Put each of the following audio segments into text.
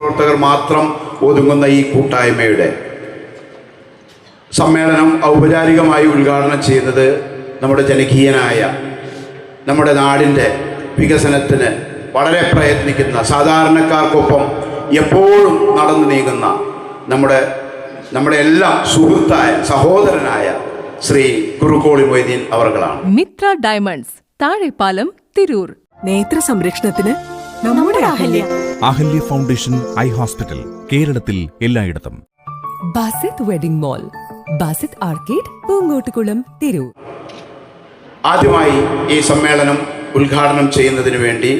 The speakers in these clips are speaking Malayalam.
പ്രവർത്തകർ മാത്രം ഒതുങ്ങുന്ന ഈ കൂട്ടായ്മയുടെ സമ്മേളനം ഔപചാരികമായി ഉദ്ഘാടനം ചെയ്യുന്നത് നമ്മുടെ ജനകീയനായ നമ്മുടെ നാടിന്റെ വികസനത്തിന് വളരെ പ്രയത്നിക്കുന്ന സാധാരണക്കാർക്കൊപ്പം എപ്പോഴും നടന്നു നീങ്ങുന്ന നമ്മുടെ നമ്മുടെ എല്ലാം സുഹൃത്തായ സഹോദരനായ ശ്രീ കുറുക്കോളി മൊയ്തീൻ അവർകളാണ്. മിത്ര ഡയമണ്ട്സ് താഴെപ്പാലം തിരൂർ. നേത്ര സംരക്ഷണത്തിന് നമ്മുടെ Ahalya. Ahalya foundation eye hospital കേരളത്തിൽ എല്ലായിടത്തും. Basith wedding mall Basith arcade Poonkottukulam Tirur. ആദ്യമായി ഈ സമ്മേളനം ഉദ്ഘാടനം ചെയ്യുന്നതിന് വേണ്ടി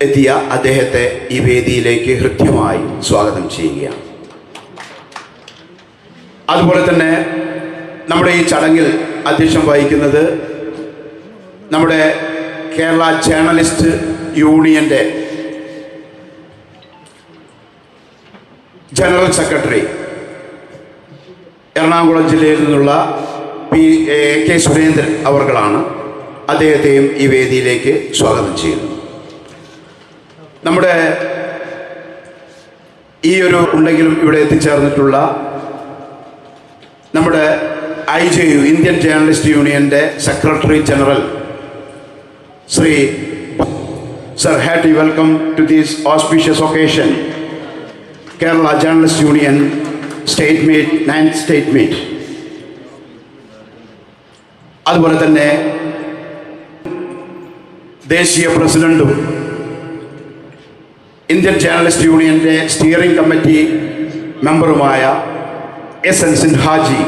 എത്തിയ അദ്ദേഹത്തെ ഈ വേദിയിലേക്ക് ഹൃദ്യമായി സ്വാഗതം ചെയ്യുകയാണ്. അതുപോലെ തന്നെ നമ്മുടെ ഈ ചടങ്ങിൽ അധ്യക്ഷം വഹിക്കുന്നത് നമ്മുടെ കേരള ജേർണലിസ്റ്റ് യൂണിയന്റെ ജനറൽ സെക്രട്ടറി എറണാകുളം ജില്ലയിൽ നിന്നുള്ള പി കെ സുരേന്ദ്രൻ അവർകളാണ് അദ്ദേഹത്തെയും ഈ വേദിയിലേക്ക് സ്വാഗതം ചെയ്യുന്നു. നമ്മുടെ ഈ ഒരു ഉണ്ടെങ്കിലും ഇവിടെ എത്തിച്ചേർന്നിട്ടുള്ള നമ്മുടെ I J U Indian journalist യൂണിയന്റെ secretary general Shri sir hearty welcome to these auspicious occasion Kerala journalist union state meet ninth state meet അതുപോലെ തന്നെ ദേശീയ പ്രസിഡന്റും ഇന്ത്യൻ ജേർണലിസ്റ്റ് യൂണിയന്റെ സ്റ്റിയറിംഗ് കമ്മിറ്റി മെമ്പറുമായ എസ് എൻ സിൻഹാജി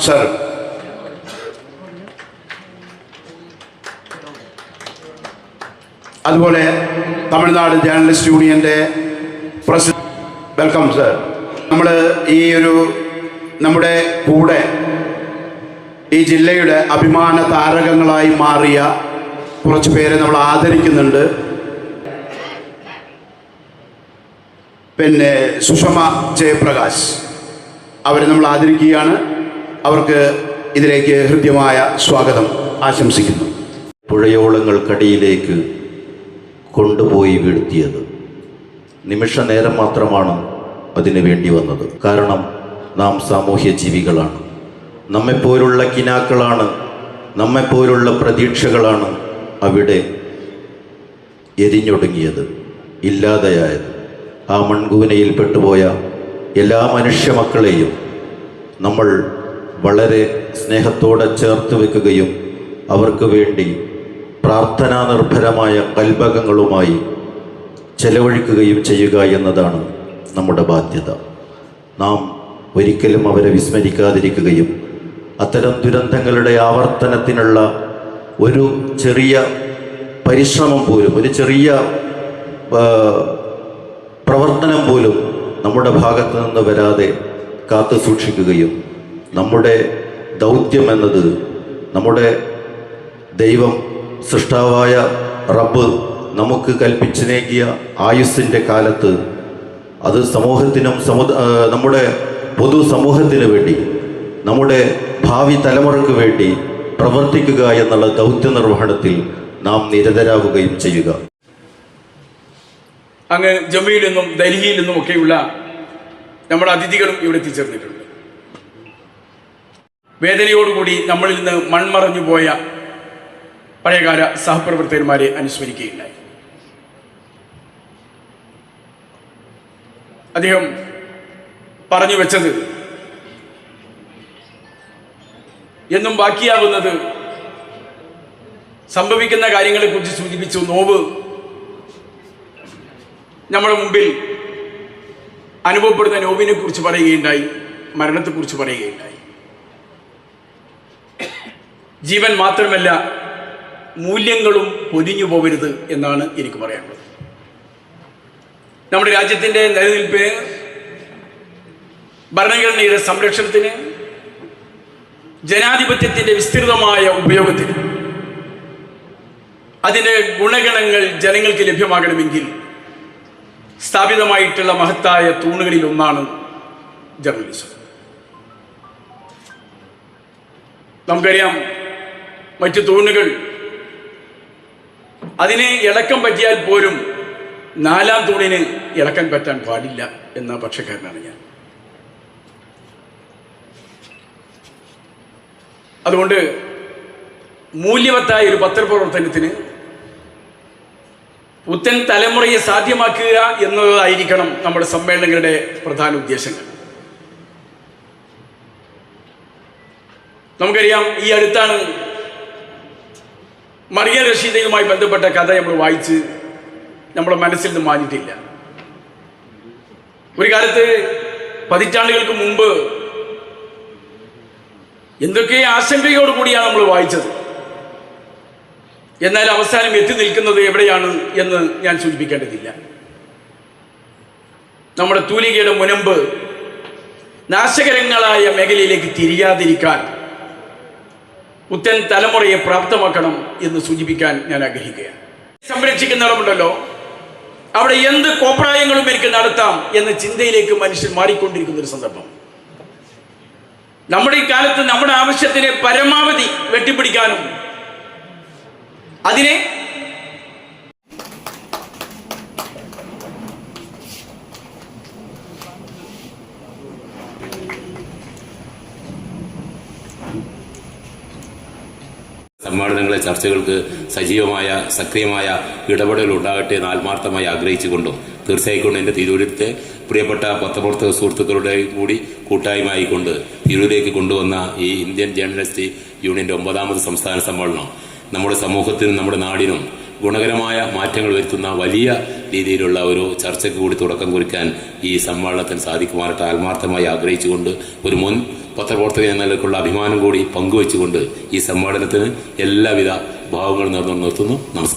സർ അതുപോലെ തമിഴ്നാട് ജേർണലിസ്റ്റ് യൂണിയന്റെ പ്രസിഡന്റ്. Welcome sir. നമ്മൾ ഈ ഒരു നമ്മുടെ കൂടെ ഈ ജില്ലയുടെ അഭിമാന താരകങ്ങളായി മാറിയ കുറച്ച് പേരെ നമ്മൾ ആദരിക്കുന്നുണ്ട്. പിന്നെ സുഷമ ജയപ്രകാശ്. അവരെ നമ്മൾ ആദരിക്കുകയാണ്. അവർക്ക് ഇതിലേക്ക് ഹൃദ്യമായ സ്വാഗതം ആശംസിക്കുന്നു. പുഴയോളങ്ങൾക്കടിയിലേക്ക് കൊണ്ടുപോയി വീഴ്ത്തിയത്. നിമിഷ നേരം മാത്രമാണ് അതിനു വേണ്ടി വന്നത്. കാരണം നാം സാമൂഹ്യ ജീവികളാണ്. നമ്മെപ്പോലുള്ള കിനാക്കളാണ്. നമ്മെപ്പോലുള്ള പ്രതീക്ഷകളാണ് അവിടെ എരിഞ്ഞൊടുങ്ങിയത് ഇല്ലാതെയായത്. ആ മൺകൂനയിൽ പെട്ടുപോയ എല്ലാ മനുഷ്യ മക്കളെയും നമ്മൾ വളരെ സ്നേഹത്തോടെ ചേർത്ത് വെക്കുകയും അവർക്ക് വേണ്ടി പ്രാർത്ഥനാ നിർഭരമായ കൽഭകങ്ങളുമായി ചെലവഴിക്കുകയും ചെയ്യുക എന്നതാണ് നമ്മുടെ ബാധ്യത. നാം ഒരിക്കലും അവരെ വിസ്മരിക്കാതിരിക്കുകയും അത്തരം ദുരന്തങ്ങളുടെ ആവർത്തനത്തിനുള്ള ഒരു ചെറിയ പരിശ്രമം പോലും ഒരു ചെറിയ പ്രവർത്തനം പോലും നമ്മുടെ ഭാഗത്ത് നിന്ന് വരാതെ കാത്തു സൂക്ഷിക്കുകയും നമ്മുടെ ദൗത്യം എന്നത് നമ്മുടെ ദൈവം സൃഷ്ടാവായ റബ്ബ് നമുക്ക് കൽപ്പിച്ചു നേകിയ ആയുസ്സിന്റെ കാലത്ത് അത് സമൂഹത്തിനും സമുദ നമ്മുടെ പൊതു സമൂഹത്തിന് വേണ്ടി നമ്മുടെ ഭാവി തലമുറയ്ക്ക് വേണ്ടി പ്രവർത്തിക്കുക എന്നുള്ള ദൗത്യ നിർവഹണത്തിൽ നാം നിരതരാകുകയും ചെയ്യുക. അങ്ങ് ജമ്മുയിൽ നിന്നും ഡൽഹിയിൽ നിന്നും ഒക്കെയുള്ള നമ്മുടെ അതിഥികളും ഇവിടെ എത്തിച്ചേർന്നിട്ടുണ്ട്. വേദനയോടുകൂടി നമ്മളിൽ നിന്ന് മൺമറഞ്ഞു പോയ പഴയകാല സഹപ്രവർത്തകന്മാരെ അനുസ്മരിക്കുകയുണ്ടായി. അദ്ദേഹം പറഞ്ഞു വെച്ചത് എന്നും ബാക്കിയാവുന്നത് സംഭവിക്കുന്ന കാര്യങ്ങളെക്കുറിച്ച് സൂചിപ്പിച്ചു നോവ് നമ്മുടെ മുമ്പിൽ അനുഭവപ്പെടുന്ന നോവിനെ കുറിച്ച് പറയുകയുണ്ടായി മരണത്തെക്കുറിച്ച് പറയുകയുണ്ടായി. ജീവൻ മാത്രമല്ല മൂല്യങ്ങളും പൊതിഞ്ഞു പോകരുത് എന്നാണ് എനിക്ക് പറയാനുള്ളത്. നമ്മുടെ രാജ്യത്തിന്റെ നിലനിൽപ്പിന് ഭരണഘടനയുടെ സംരക്ഷണത്തിന് ജനാധിപത്യത്തിന്റെ വിസ്തൃതമായ ഉപയോഗത്തിന് അതിന്റെ ഗുണഗണങ്ങൾ ജനങ്ങൾക്ക് ലഭ്യമാകണമെങ്കിൽ സ്ഥാപിതമായിട്ടുള്ള മഹത്തായ തൂണുകളിൽ ഒന്നാണ് ജേർണലിസം. നമുക്കറിയാം മറ്റ് തൂണുകൾ അതിന് ഇളക്കം പറ്റിയാൽ പോലും നാലാം തൂണിന് ഇളക്കം പറ്റാൻ പാടില്ല എന്ന പക്ഷക്കാരനാണ് ഞാൻ. അതുകൊണ്ട് മൂല്യവത്തായ ഒരു പത്രപ്രവർത്തനത്തിന് പുത്തൻ തലമുറയെ സാധ്യമാക്കുക എന്നതായിരിക്കണം നമ്മുടെ സമ്മേളനങ്ങളുടെ പ്രധാന ഉദ്ദേശങ്ങൾ. നമുക്കറിയാം ഈ അടുത്താണ് മറിയ റഷീദയുമായി ബന്ധപ്പെട്ട കഥ നമ്മൾ വായിച്ച് നമ്മുടെ മനസ്സിൽ നിന്ന് മാഞ്ഞിട്ടില്ല. ഒരു കാലത്ത് പതിറ്റാണ്ടുകൾക്ക് മുമ്പ് എന്തൊക്കെ ആശങ്കയോട് കൂടിയാണ് നമ്മൾ വായിച്ചത്? എന്നാൽ അവസാനം എത്തി നിൽക്കുന്നത് എവിടെയാണ് എന്ന് ഞാൻ സൂചിപ്പിക്കേണ്ടതില്ല. നമ്മുടെ തൂലികയുടെ മുനമ്പ് നാശകരങ്ങളായ മേഖലയിലേക്ക് തിരിയാതിരിക്കാൻ പുത്തൻ തലമുറയെ പ്രാപ്തമാക്കണം എന്ന് സൂചിപ്പിക്കാൻ ഞാൻ ആഗ്രഹിക്കുകയാണ്. സംരക്ഷിക്കുന്നവരുണ്ടല്ലോ അവിടെ എന്ത് കോപ്രായങ്ങളും എനിക്ക് നടത്താം എന്ന ചിന്തയിലേക്ക് മനുഷ്യൻ മാറിക്കൊണ്ടിരിക്കുന്ന ഒരു സന്ദർഭം. നമ്മുടെ ഈ കാലത്ത് നമ്മുടെ ആവശ്യത്തിനെ പരമാവധി വെട്ടിപ്പിടിക്കാനും അതിനെ സമ്മേളനങ്ങളെ ചർച്ചകൾക്ക് സജീവമായ സക്രിയമായ ഇടപെടൽ ഉണ്ടാകട്ടെ എന്ന് ആത്മാർത്ഥമായി ആഗ്രഹിച്ചുകൊണ്ടും തീർച്ചയായിക്കൊണ്ട് എന്റെ തിരൂരത്തെ പ്രിയപ്പെട്ട പത്രപ്രവർത്തക സുഹൃത്തുക്കളുടെ കൂടി കൂട്ടായ്മയായിക്കൊണ്ട് തിരൂരിലേക്ക് കൊണ്ടുവന്ന ഈ ഇന്ത്യൻ ജേർണലിസ്റ്റ് യൂണിയന്റെ ഒമ്പതാമത് സംസ്ഥാന സമ്മേളനം നമ്മുടെ സമൂഹത്തിനും നമ്മുടെ നാടിനും ഗുണകരമായ മാറ്റങ്ങൾ വരുത്തുന്ന വലിയ രീതിയിലുള്ള ഒരു ചർച്ചയ്ക്ക് കൂടി തുടക്കം കുറിക്കാൻ ഈ സമ്മേളനത്തിന് സാധിക്കുമാറട്ടെ ആത്മാർത്ഥമായി ആഗ്രഹിച്ചുകൊണ്ട് ഒരു മുൻ പത്രപ്രവർത്തകൻ എന്ന നിലയ്ക്കുള്ള അഭിമാനം കൂടി പങ്കുവെച്ചുകൊണ്ട് ഈ സമ്മേളനത്തിന് എല്ലാവിധ ഭാവങ്ങളും നേർന്നു നിർത്തുന്നു. നമസ്കാരം.